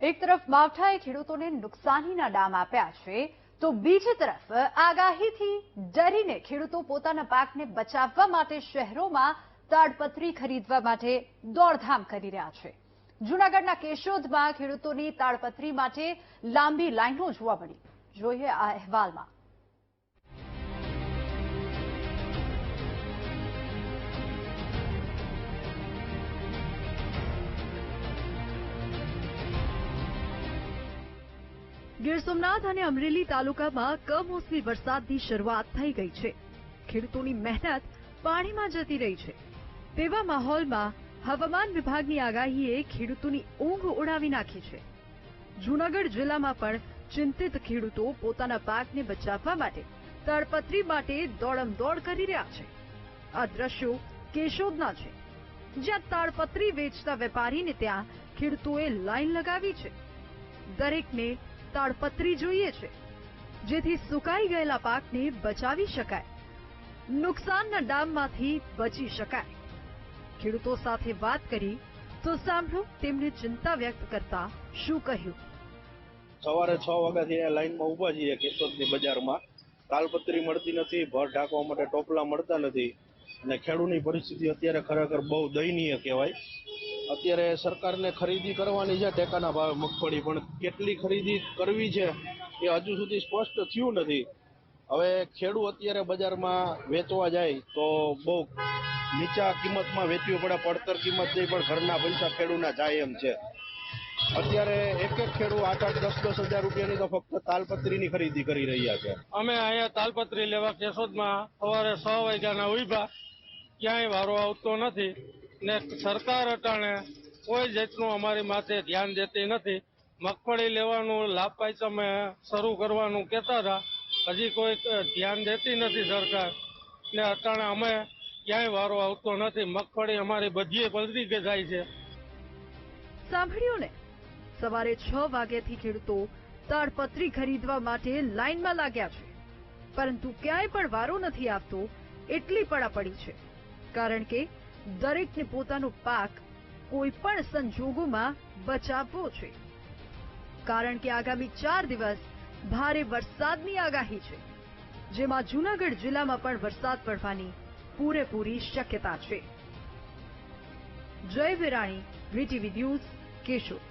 એક તરફ માવઠાએ ખેડૂતોને નુકસાનીના ડામ આપ્યા છે, તો બીજી તરફ આગાહીથી ડરીને ખેડૂતો પોતાના પાકને બચાવવા માટે શહેરોમાં તાડપત્રી ખરીદવા માટે દોડધામ કરી રહ્યા છે. જૂનાગઢના કેશોદમાં ખેડૂતોની તાડપત્રી માટે લાંબી લાઈનો જોવા મળી. જોઈએ આ અહેવાલમાં. ગીર સોમનાથ અને અમરેલી તાલુકામાં કમોસમી વરસાદની શરૂઆત થઈ ગઈ છે. ખેડૂતોની મહેનત પાણીમાં જતી રહી છે. તેવા માહોલમાં હવામાન વિભાગની આગાહીએ ખેડૂતોની ઊંઘ ઉડાવી નાખી છે. જૂનાગઢ જિલ્લામાં પણ ચિંતિત ખેડૂતો પોતાના પાકને બચાવવા માટે તળપત્રી માટે દોડમદોડ કરી રહ્યા છે. આ દ્રશ્યો કેશોદના છે. જ્યાં તાડપત્રી વેચતા વેપારીને ત્યાં ખેડૂતોએ લાઈન લગાવી છે. દરેકને તાડપત્રી જોઈએ છે, જેથી સુકાઈ ગયેલા પાકને બચાવી શકાય. નુકસાનના ડામમાંથી બચી શકાય. ખેડૂતો સાથે વાત કરી, તો સાંભળો તેમને ચિંતા વ્યક્ત કરતા શું કહ્યું. સવારે છ વાગ્યાથી લાઈનમાં ઊભા છીએ કેશોદની બજારમાં. તાલપત્રી મળતી નથી, ભર ઢાંકવા માટે ટોપલા મળતા નથી. અને ખેડૂતની પરિસ્થિતિ અત્યારે ખરેખર બહુ દયનીય કહેવાય. અત્યારે સરકારને ખરીદી કરવાની છે, ટેકાના ભાવે મગફળી, પણ કેટલી ખરીદી કરવી છે એ હજુ સુધી સ્પષ્ટ થયું નથી. હવે ખેડૂત અત્યારે બજારમાં વેચવા જાય તો બહુ નીચા કિંમતમાં વેચવી પડે, પડતર કિંમત નહીં, પણ ઘરના પૈસા ખેડૂતના જાય એમ છે. અત્યારે એક એક ખેડૂત આઠ આઠ, દસ દસ હજાર રૂપિયાની તો ફક્ત તાલપત્રીની ખરીદી કરી રહ્યા છે. અમે અહીંયા તાલપત્રી લેવા કેશોદમાં સવારે છ વાગ્યાના ઊભા ક્યાંય વારો આવતો નથી. ને સરકાર અટાણે કોઈ જાતનું અમારી માથે ધ્યાન દેતી નથી. મગફળી લેવાનું લાભ પાયસમે શરૂ કરવાનું કહેતા હતા. હજી કોઈ ધ્યાન દેતી નથી સરકાર. ને અટાણે અમે ક્યાંય વારો આવતો નથી. મગફળી અમારી બધીએ પલટી કે જાય છે. સાંભળ્યું ને? સવારે છ વાગ્યાથી ખેડૂતો તાડપત્રી ખરીદવા માટે લાઇનમાં લાગ્યા છે. પરંતુ ક્યાંય પણ વારો નથી આવતો, એટલી પડાપડી છે. કારણ કે દરેકને પોતાનો પાક કોઈ પણ સંજોગોમાં બચાવવો છે કારણ કે આગામી ચાર દિવસ ભારે વરસાદની આગાહી છે, જેમાં જૂનાગઢ જિલ્લામાં પણ વરસાદ પડવાની પૂરેપૂરી શક્યતા છે. જય વિરાણી, વીટીવી ન્યૂઝ કેશોદ.